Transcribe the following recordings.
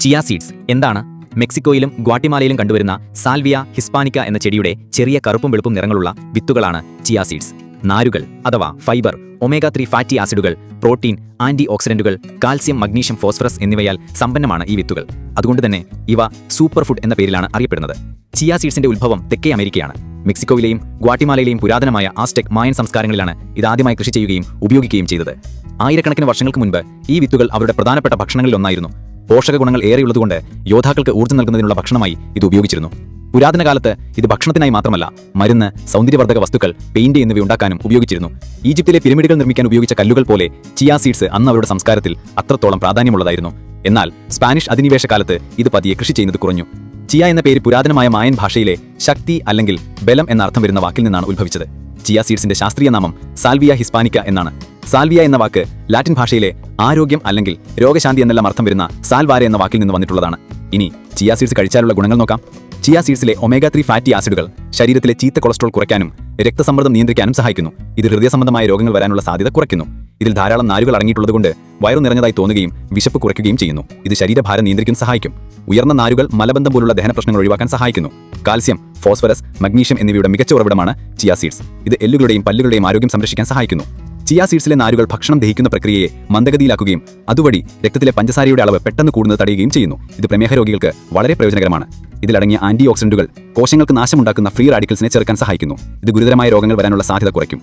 Chia seeds എന്താണ്? മെക്സിക്കോയിലും ഗ്വാട്ടിമാലയിലും കണ്ടുവരുന്ന Salvia hispanica എന്ന ചെടിയുടെ ചെറിയ കറുപ്പും വെളുപ്പും നിറങ്ങളുള്ള വിത്തുകളാണ് ചിയ സീഡ്സ്. നാരുകൾ അഥവാ ഫൈബർ ഒമേഗ ത്രീ ഫാറ്റി ആസിഡുകൾ പ്രോട്ടീൻ ആന്റി ഓക്സിഡന്റുകൾ കാൽസ്യം മഗ്നീഷ്യം ഫോസ്ഫറസ് എന്നിവയാൽ സമ്പന്നമാണ് ഈ വിത്തുകൾ. അതുകൊണ്ട് തന്നെ ഇവ സൂപ്പർ ഫുഡ് എന്ന പേരിലാണ് അറിയപ്പെടുന്നത്. ചിയ സീഡ്സിന്റെ ഉത്ഭവം തെക്കേ അമേരിക്കയാണ്. മെക്സിക്കോയിലെയും ഗ്വാട്ടിമാലയിലെയും പുരാതനമായ ആസ്റ്റെക് മായൻ സംസ്കാരങ്ങളിലാണ് ഇതാദ്യമായി കൃഷി ചെയ്യുകയും ഉപയോഗിക്കുകയും ചെയ്തത്. ആയിരക്കണക്കിന് വർഷങ്ങൾക്ക് മുൻപ് ഈ വിത്തുകൾ അവരുടെ പ്രധാനപ്പെട്ട ഭക്ഷണങ്ങളിലൊന്നായിരുന്നു. പോഷക ഗുണങ്ങൾ ഏറെയുള്ളതുകൊണ്ട് യോദ്ധാക്കൾക്ക് ഊർജം നൽകുന്നതിനുള്ള ഭക്ഷണമായി ഇത് ഉപയോഗിച്ചിരുന്നു. പുരാതന കാലത്ത് ഇത് ഭക്ഷണത്തിനായി മാത്രമല്ല മരുന്ന് സൗന്ദര്യവർദ്ധക വസ്തുക്കൾ പെയിന്റ് എന്നിവ ഉണ്ടാക്കാനും ഉപയോഗിച്ചിരുന്നു. ഈജിപ്തിലെ പിരമിഡുകൾ നിർമ്മിക്കാൻ ഉപയോഗിച്ച കല്ലുകൾ പോലെ ചിയാ സീഡ്സ് അന്ന് അവരുടെ സംസ്കാരത്തിൽ അത്രത്തോളം പ്രാധാന്യമുള്ളതായിരുന്നു. എന്നാൽ സ്പാനിഷ് അധിനിവേശ കാലത്ത് ഇത് പതിയെ കൃഷി ചെയ്യുന്നത് കുറഞ്ഞു. ചിയ എന്ന പേര് പുരാതനമായ മായൻ ഭാഷയിലെ ശക്തി അല്ലെങ്കിൽ ബലം എന്ന അർത്ഥം വരുന്ന വാക്കിൽ നിന്നാണ് ഉത്ഭവിച്ചത്. ചിയ സീഡ്സിന്റെ ശാസ്ത്രീയ നാമം സാൽവിയ ഹിസ്പാനിക്ക എന്നാണ്. സാൽവിയ എന്ന വാക്ക് ലാറ്റിൻ ഭാഷയിലെ ആരോഗ്യം അല്ലെങ്കിൽ രോഗശാന്തി എന്നെല്ലാം അർത്ഥം വരുന്ന സാൽവാര എന്ന വാക്കിൽ നിന്ന് വന്നിട്ടുള്ളതാണ്. ഇനി ചിയാ സീഡ്സ് കഴിച്ചാലുള്ള ഗുണങ്ങൾ നോക്കാം. ചിയാ സീഡ്സിലെ ഒമേഗ ത്രീ ഫാറ്റി ആസിഡുകൾ ശരീരത്തിലെ ചീത്ത കൊളസ്ട്രോൾ കുറയ്ക്കാനും രക്തസമ്മർദ്ദം നിയന്ത്രിക്കാനും സഹായിക്കുന്നു. ഇത് ഹൃദയ സംബന്ധമായ രോഗങ്ങൾ വരാനുള്ള സാധ്യത കുറയ്ക്കുന്നു. ഇതിൽ ധാരാളം നാരുകൾ അടങ്ങിയിട്ടുള്ളതുകൊണ്ട് വയറു നിറഞ്ഞതായി തോന്നുകയും വിശപ്പ് കുറയ്ക്കുകയും ചെയ്യുന്നു. ഇത് ശരീരഭാരം നിയന്ത്രിക്കാൻ സഹായിക്കും. ഉയർന്ന നാരുകൾ മലബന്ധം പോലുള്ള ദഹന പ്രശ്നങ്ങൾ ഒഴിവാക്കാൻ സഹായിക്കുന്നു. കാൽസ്യം ഫോസ്ഫറസ് മഗ്നീഷ്യം എന്നിവയുടെ മികച്ച ഉറവിടമാണ് ചിയാ സീഡ്സ്. ഇത് എല്ലുകളുടെയും പല്ലുകളുടെയും ആരോഗ്യം സംരക്ഷിക്കാൻ സഹായിക്കുന്നു. ചിയ സീഡ്സിലെ നാരുകൾ ഭക്ഷണം ദഹിക്കുന്ന പ്രക്രിയയെ മന്ദഗതിയിലാക്കുകയും അതുവഴി രക്തത്തിലെ പഞ്ചസാരയുടെ അളവ് പെട്ടെന്ന് കൂടുന്നത് തടയുകയും ചെയ്യുന്നു. ഇത് പ്രമേഹ രോഗികൾക്ക് വളരെ പ്രയോജനകരമാണ്. ഇതിലടങ്ങിയ ആന്റി ഓക്സിഡന്റുകൾ കോശങ്ങൾക്ക് നാശമുണ്ടാക്കുന്ന ഫ്രീ റാഡിക്കൽസിനെ ചെറുക്കാൻ സഹായിക്കുന്നു. ഇത് ഗുരുതരമായ രോഗങ്ങൾ വരാനുള്ള സാധ്യത കുറയ്ക്കും.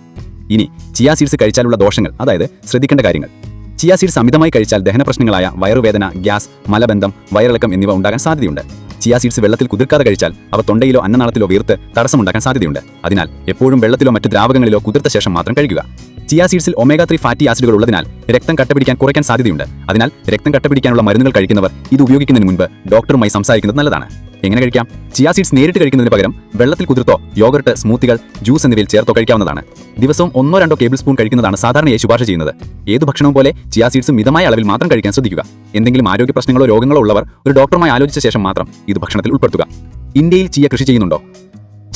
ഇനി ചിയാ സീഡ്സ് കഴിച്ചാലുള്ള ദോഷങ്ങൾ അതായത് ശ്രദ്ധിക്കേണ്ട കാര്യങ്ങൾ. ചിയാ സീഡ്സ് അമിതമായി കഴിച്ചാൽ ദഹന പ്രശ്നങ്ങളായ വയറുവേദന ഗ്യാസ് മലബന്ധം വയറിളക്കം എന്നിവ ഉണ്ടാകാൻ സാധ്യതയുണ്ട്. ചിയാ സീഡ്സ് വെള്ളത്തിൽ കുതിർക്കാതെ കഴിച്ചാൽ അവ തൊണ്ടയിലോ അന്നനാളത്തിലോ വീർത്ത് തടസ്സമുണ്ടാക്കാൻ സാധ്യതയുണ്ട്. അതിനാൽ എപ്പോഴും വെള്ളത്തിലോ മറ്റ് ദ്രാവകങ്ങളിലോ കുതിർത്ത ശേഷം മാത്രം കഴിക്കുക ചിയ സീഡ്സിൽ ഒമേഗ ത്രീ ഫാറ്റി ആസിഡുകൾ ഉള്ളതിനാൽ രക്തം കട്ടപിടിക്കാൻ കുറയ്ക്കാൻ സാധ്യതയുണ്ട്. അതിനാൽ രക്തം കട്ടപിടിക്കാനുള്ള മരുന്നുകൾ കഴിക്കുന്നവർ ഇത് ഉപയോഗിക്കുന്നതിന് മുൻപ് ഡോക്ടറുമായി സംസാരിക്കുന്നത് നല്ലതാണ്. എങ്ങനെ കഴിക്കാം? ചിയ സീഡ്സ് നേരിട്ട് കഴിക്കുന്നതിന് പകരം വെള്ളത്തിൽ കുതിർത്തോ യോഗർട്ട് സ്മൂത്തികൾ ജ്യൂസ് എന്നിവയിൽ ചേർത്തോ കഴിക്കാവുന്നതാണ്. ദിവസവും ഒന്നോ രണ്ടോ ടേബിൾ സ്പൂൺ കഴിക്കുന്നതാണ് സാധാരണയായി ശുപാർശ ചെയ്യുന്നത്. ഏത് ഭക്ഷണവും പോലെ ചിയ സീഡ്സ് മിതമായ അളവിൽ മാത്രം കഴിക്കാൻ ശ്രദ്ധിക്കുക. എന്തെങ്കിലും ആരോഗ്യ പ്രശ്നങ്ങളോ രോഗങ്ങളോ ഉള്ളവർ ഒരു ഡോക്ടറുമായി ആലോചിച്ച ശേഷം മാത്രം ഇത് ഭക്ഷണത്തിൽ ഉൾപ്പെടുത്തുക. ഇന്ത്യയിൽ ചിയ കൃഷി ചെയ്യുന്നുണ്ടോ?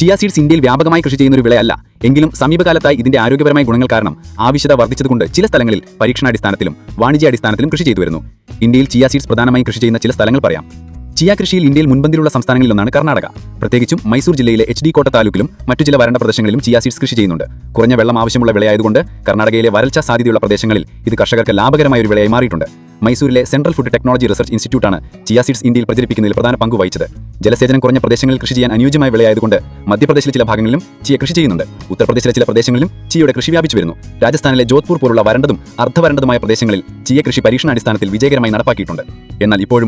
ചിയ സീഡ്സ് ഇന്ത്യയിൽ വ്യാപകമായി കൃഷി ചെയ്യുന്ന ഒരു വിളയല്ല. എങ്കിലും സമീപകാലത്തായി ഇതിന്റെ ആരോഗ്യപരമായ ഗുണങ്ങൾ കാരണം ആവശ്യത വർദ്ധിച്ചതുകൊണ്ട് ചില സ്ഥലങ്ങളിൽ പരീക്ഷണാടിസ്ഥാനത്തിലും വാണിജ്യാടിസ്ഥാനത്തിലും കൃഷി ചെയ്തു വരുന്നു. ഇന്ത്യയിൽ ചിയ സീഡ്സ് പ്രധാനമായും കൃഷി ചെയ്യുന്ന ചില സ്ഥലങ്ങൾ പറയാം. ചിയ കൃഷിയിൽ ഇന്ത്യയിൽ മുൻപന്തിയിലുള്ള സംസ്ഥാനങ്ങളിലൊന്നാണ് കർണാടക. പ്രത്യേകിച്ചും മൈസൂർ ജില്ലയിലെ എച്ച് ഡി കോട്ട താലൂക്കിലും മറ്റു ചില വരണ്ട പ്രദേശങ്ങളിലും ചിയ സീഡ്സ് കൃഷി ചെയ്യുന്നുണ്ട്. കുറഞ്ഞ വെള്ളം ആവശ്യമുള്ള വിളയായതുകൊണ്ട് കർണാടകയിലെ വരൾച്ച സാധ്യതയുള്ള പ്രദേശങ്ങളിൽ ഇത് കർഷകർക്ക് ലാഭകരമായ ഒരു വിളയായി മാറിയിട്ടുണ്ട്. മൈസൂരിലെ സെൻട്രൽ ഫുഡ് ടെക്നോളജി റിസർച്ച് ഇൻസ്റ്റിറ്റ്യൂട്ടാണ് ചിയ സീഡ്സ് ഇന്ത്യയിൽ പ്രചരിപ്പിക്കുന്നതിൽ പ്രധാന പങ്ക് വഹിച്ചത്. ജലസേചനം കുറഞ്ഞ പ്രദേശങ്ങളിൽ കൃഷി ചെയ്യാൻ അനുയോജ്യമായ വിളയായതുകൊണ്ട് മധ്യപ്രദേശിലെ ചില ഭാഗങ്ങളിലും ചിയ കൃഷി ചെയ്യുന്നുണ്ട്. ഉത്തർപ്രദേശിലെ ചില പ്രദേശങ്ങളിലും ചിയയുടെ കൃഷി വ്യാപിച്ചു വരുന്നു. രാജസ്ഥാനിലെ ജോധ്പൂർ പോലുള്ള വരണ്ടതും അർദ്ധവരണ്ടതുമായ പ്രദേശങ്ങളിൽ ചിയ കൃഷി പരീക്ഷണാടിസ്ഥാനത്തിൽ വിജയകരമായി നടപ്പാക്കിയിട്ടുണ്ട്. എന്നാൽ ഇപ്പോഴും